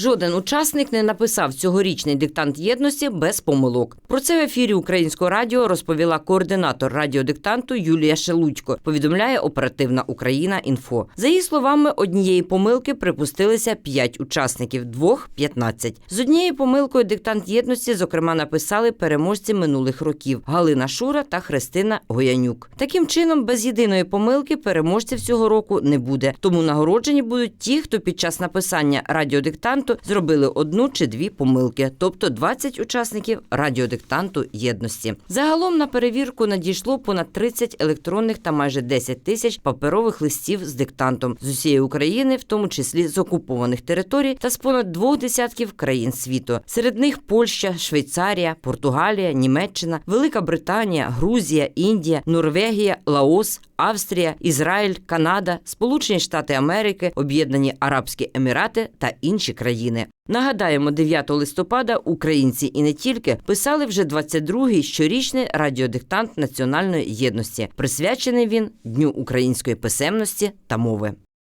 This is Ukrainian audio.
Жоден учасник не написав цьогорічний диктант єдності без помилок. Про це в ефірі Українського радіо розповіла координатор радіодиктанту Юлія Шелудько. Повідомляє оперативна Україна. Інфо за її словами, однієї помилки припустилися п'ять учасників, двох 15. З однією помилкою диктант єдності, зокрема, написали переможці минулих років Галина Шура та Христина Гоянюк. Таким чином, без єдиної помилки переможців цього року не буде. Тому нагороджені будуть ті, хто під час написання радіодиктанту зробили одну чи дві помилки, тобто 20 учасників радіодиктанту єдності. Загалом на перевірку надійшло понад 30 електронних та майже 10 тисяч паперових листів з диктантом з усієї України, в тому числі з окупованих територій та з понад двох десятків країн світу. Серед них Польща, Швейцарія, Португалія, Німеччина, Велика Британія, Грузія, Індія, Норвегія, Лаос. Австрія, Ізраїль, Канада, Сполучені Штати Америки, Об'єднані Арабські Емірати та інші країни. Нагадаємо, 9 листопада українці і не тільки писали вже 22-й щорічний радіодиктант національної єдності. Присвячений він Дню української писемності та мови.